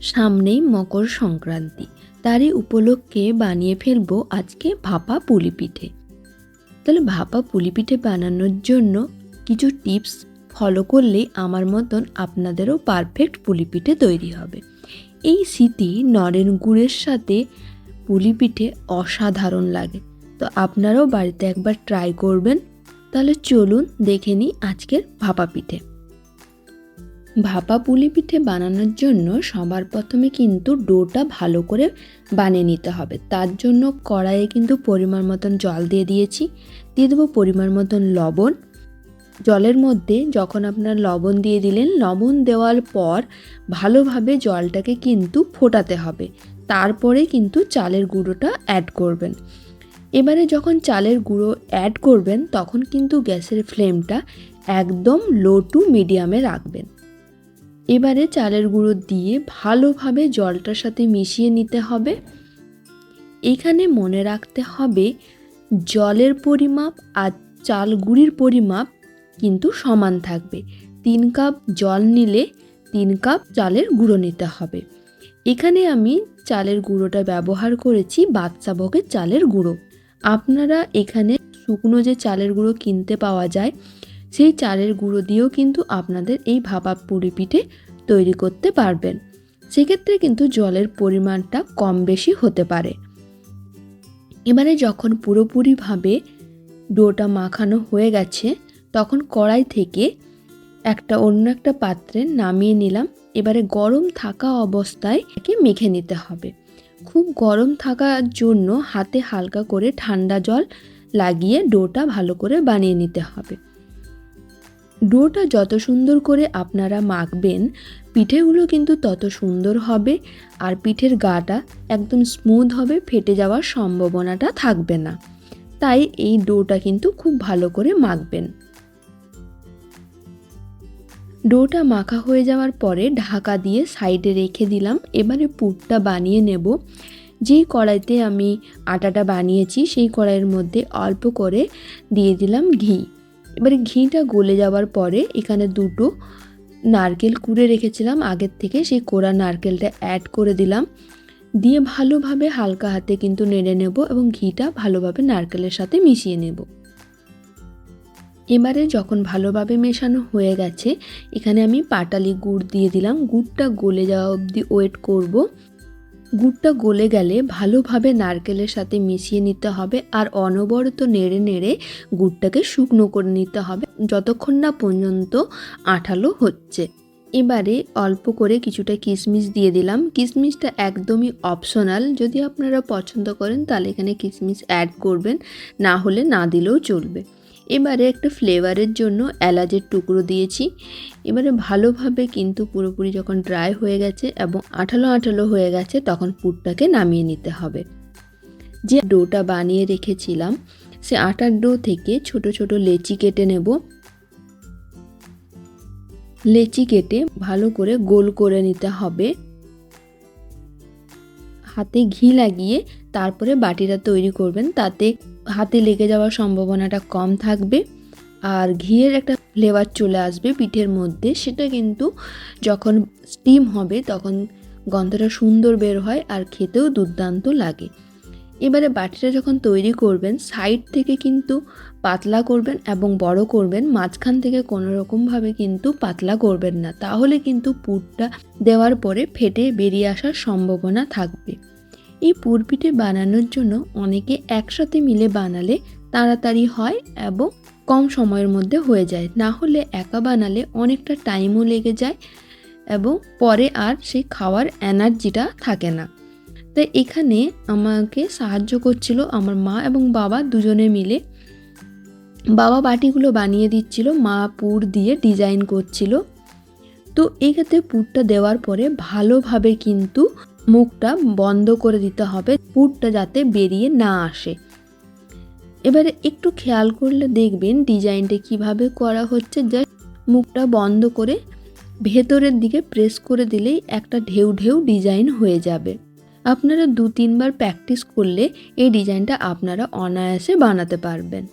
সামনেই মকর সংক্রান্তি। তারই উপলক্ষে বানিয়ে ফেলব আজকে ভাপা পুলি পিঠে তাহলে ভাপা পুলি পিঠে বানানোর জন্য কিছু টিপস ফলো করলেই আমার মতন আপনাদেরও পারফেক্ট পুলি পিঠে তৈরি হবে। এই স্মৃতি নরেন গুড়ের সাথে পুলি পিঠে অসাধারণ লাগে। তো আপনারাও বাড়িতে একবার ট্রাই করবেন। তাহলে চলুন দেখে নিই আজকের ভাপা পিঠে। ভাপা পুলি পিঠে বানানোর জন্য সবার প্রথমে কিন্তু ডোটা ভালো করে বানিয়ে নিতে হবে। তার জন্য কড়াইয়ে কিন্তু পরিমাণ মতন জল দিয়ে দিয়েছি। দিয়ে দেবো পরিমাণ মতন লবণ। জলের মধ্যে যখন আপনার লবণ দিয়ে দিলেন, লবণ দেওয়ার পর ভালোভাবে জলটাকে কিন্তু ফোটাতে হবে। তারপরে কিন্তু চালের গুঁড়োটা অ্যাড করবেন। এবারে যখন চালের গুঁড়ো অ্যাড করবেন, তখন কিন্তু গ্যাসের ফ্লেমটা একদম লো টু মিডিয়ামে রাখবেন। এবারে চালের গুঁড়ো দিয়ে ভালোভাবে জলটার সাথে মিশিয়ে নিতে হবে। এখানে মনে রাখতে হবে, জলের পরিমাপ আর চাল গুঁড়ির পরিমাপ কিন্তু সমান থাকবে। তিন কাপ জল নিলে তিন কাপ চালের গুঁড়ো নিতে হবে। এখানে আমি চালের গুঁড়োটা ব্যবহার করেছি বাচ্চা ভোগের চালের গুঁড়ো। আপনারা এখানে শুকনো যে চালের গুঁড়ো কিনতে পাওয়া যায় সেই চালের গুঁড়ো দিয়েও কিন্তু আপনাদের এই ভাপা পুরি পিঠে তৈরি করতে পারবেন। সেক্ষেত্রে কিন্তু জলের পরিমাণটা কম বেশি হতে পারে। এবারে যখন পুরোপুরিভাবে ডোটা মাখানো হয়ে গেছে, তখন কড়াই থেকে একটা অন্য একটা পাত্রে নামিয়ে নিলাম। এবারে গরম থাকা অবস্থায় একে মেখে নিতে হবে। খুব গরম থাকার জন্য হাতে হালকা করে ঠান্ডা জল লাগিয়ে ডোটা ভালো করে বানিয়ে নিতে হবে। ডোটা যত সুন্দর করে আপনারা মাখবেন, পিঠেগুলো কিন্তু তত সুন্দর হবে আর পিঠের গাটা একদম স্মুথ হবে, ফেটে যাওয়ার সম্ভাবনাটা থাকবে না। তাই এই ডোটা কিন্তু খুব ভালো করে মাখবেন। ডোটা মাখা হয়ে যাওয়ার পরে ঢাকা দিয়ে সাইডে রেখে দিলাম, এবারে পুরটা বানিয়ে নেব। যেই কড়াইতে আমি আটাটা বানিয়েছি, সেই কড়াইয়ের মধ্যে অল্প করে দিয়ে দিলাম ঘি। এবারে ঘিটা গলে যাওয়ার পরে এখানে দুটো নারকেল কুড়ে রেখেছিলাম। আগের থেকে সেই কোড়া নারকেলটা অ্যাড করে দিলাম। দিয়ে ভালোভাবে হালকা হাতে কিন্তু নেড়ে নেব এবং ঘিটা ভালোভাবে নারকেলের সাথে মিশিয়ে নেব। এবারে যখন ভালোভাবে মেশানো হয়ে গেছে, এখানে আমি পাটালি গুড় দিয়ে দিলাম। গুড়টা গলে যাওয়া অবধি ওয়েট করব। গুড়টা গলে গেলে ভালোভাবে নারকেলের সাথে মিশিয়ে নিতে হবে আর অনবরত নেড়ে নেড়ে গুড়টাকে শুকনো করে নিতে হবে যতক্ষণ না পর্যন্ত আঠালো হচ্ছে। এবারে অল্প করে কিছুটা কিশমিশ দিয়ে দিলাম। কিশমিশটা একদমই অপশনাল যদি আপনারা পছন্দ করেন তাহলে এখানে কিশমিশ অ্যাড করবেন, না হলে না দিলেও চলবে। এবারে একটা ফ্লেভারের জন্য এলাচের টুকরো দিয়েছি। এবারে ভালোভাবে কিন্তু পুরোপুরি যখন ড্রাই হয়ে গেছে এবং আঠালো আঠালো হয়ে গেছে, তখন পুরটাকে নামিয়ে নিতে হবে। যে ডোটা বানিয়ে রেখেছিলাম, সে আটার ডো থেকে ছোট ছোট লেচি কেটে নেব। লেচি কেটে ভালো করে গোল করে নিতে হবে। হাতে ঘি লাগিয়ে তারপরে বাটিটা তৈরি করবেন, তাতে হাতে লেগে যাওয়ার সম্ভাবনাটা কম থাকবে আর ঘিয়ের একটা ফ্লেভার চলে আসবে পিঠের মধ্যে। সেটা কিন্তু যখন স্টিম হবে তখন গন্ধটা সুন্দর বের হয় আর খেতেও দুর্দান্ত লাগে। এবারে বাটিটা যখন তৈরি করবেন সাইড থেকে কিন্তু পাতলা করবেন এবং বড় করবেন, মাঝখান থেকে কোনো রকমভাবে কিন্তু পাতলা করবেন না। তাহলে কিন্তু পুরটা দেওয়ার পরে ফেটে বেরিয়ে আসার সম্ভাবনা থাকবে। এই পুরপিঠে বানানোর জন্য অনেকে একসাথে মিলে বানালে তাড়াতাড়ি হয় এবং কম সময়ের মধ্যে হয়ে যায়। না হলে একা বানালে অনেকটা টাইমও লেগে যায় এবং পরে আর সেই খাওয়ার এনার্জিটা থাকে না। তাই এখানে আমাকে সাহায্য করছিল আমার মা এবং বাবা দুজনে মিলে। বাবা বাটিগুলো বানিয়ে দিচ্ছিল, মা পুর দিয়ে ডিজাইন করছিল। তো এই ক্ষেত্রে পুরটা দেওয়ার পরে ভালোভাবে কিন্তু মুখটা বন্ধ করে দিতে হবে, পুরটা যাতে বেরিয়ে না আসে। এবারে একটু খেয়াল করলে দেখবেন ডিজাইনটা কীভাবে করা হচ্ছে। জাস্ট মুখটা বন্ধ করে ভেতরের দিকে প্রেস করে দিলেই একটা ঢেউ ঢেউ ডিজাইন হয়ে যাবে। আপনারা দু তিনবার প্র্যাকটিস করলে এই ডিজাইনটা আপনারা অনায়াসে বানাতে পারবেন।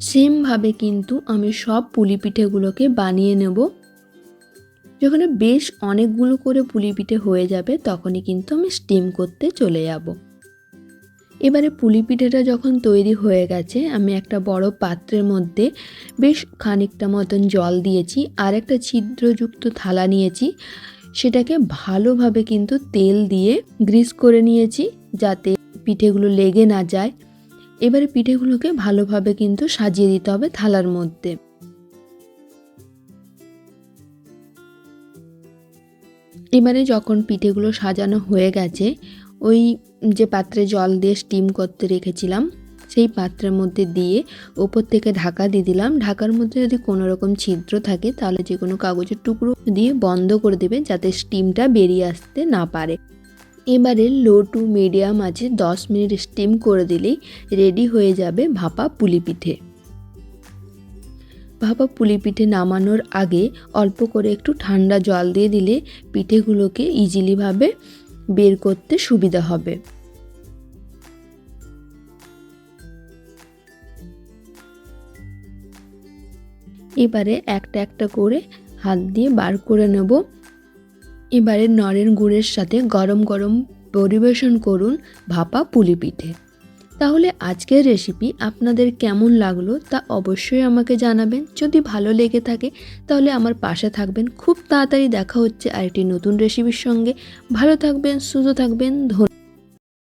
সেমভাবে কিন্তু আমি সব পুলি পিঠেগুলোকে বানিয়ে নেব। যখন বেশ অনেকগুলো করে পুলি পিঠে হয়ে যাবে, তখনই কিন্তু আমি স্টিম করতে চলে যাব। এবারে পুলি পিঠেটা যখন তৈরি হয়ে গেছে, আমি একটা বড় পাত্রের মধ্যে বেশ খানিকটা মতন জল দিয়েছি আর একটা ছিদ্রযুক্ত থালা নিয়েছি। সেটাকে ভালোভাবে কিন্তু তেল দিয়ে গ্রিস করে নিয়েছি যাতে পিঠেগুলো লেগে না যায়। এবারে পিঠেগুলোকে ভালোভাবে কিন্তু সাজিয়ে দিতে হবে থালার মধ্যে। এবারে যখন পিঠেগুলো সাজানো হয়ে গেছে, ওই যে পাত্রে জল দিয়ে স্টিম করতে রেখেছিলাম, সেই পাত্রের মধ্যে দিয়ে ওপর থেকে ঢাকা দিয়ে দিলাম। ঢাকার মধ্যে যদি কোনো রকম ছিদ্র থাকে, তাহলে যে কোনো কাগজের টুকরো দিয়ে বন্ধ করে দেবে, যাতে স্টিমটা বেরিয়ে আসতে না পারে। এবারে লো টু মিডিয়াম আছে, দশ মিনিট স্টিম করে দিলেই রেডি হয়ে যাবে ভাপা পুলি পিঠে। ভাপা পুলি পিঠে নামানোর আগে অল্প করে একটু ঠান্ডা জল দিয়ে দিলে পিঠেগুলোকে ইজিলিভাবে বের করতে সুবিধা হবে। এবারে একটা একটা করে হাত দিয়ে বার করে নেব। এবারে নরেন গুড়ের সাথে গরম গরম পরিবেশন করুন ভাপা পুলি পিঠে। তাহলে আজকের রেসিপি আপনাদের কেমন লাগল তা অবশ্যই আমাকে জানাবেন। যদি ভালো লেগে থাকে, তাহলে আমার পাশে থাকবেন। খুব তাড়াতাড়ি দেখা হচ্ছে আরেকটি নতুন রেসিপির সঙ্গে। ভালো থাকবেন, সুস্থ থাকবেন, ধন্যবাদ।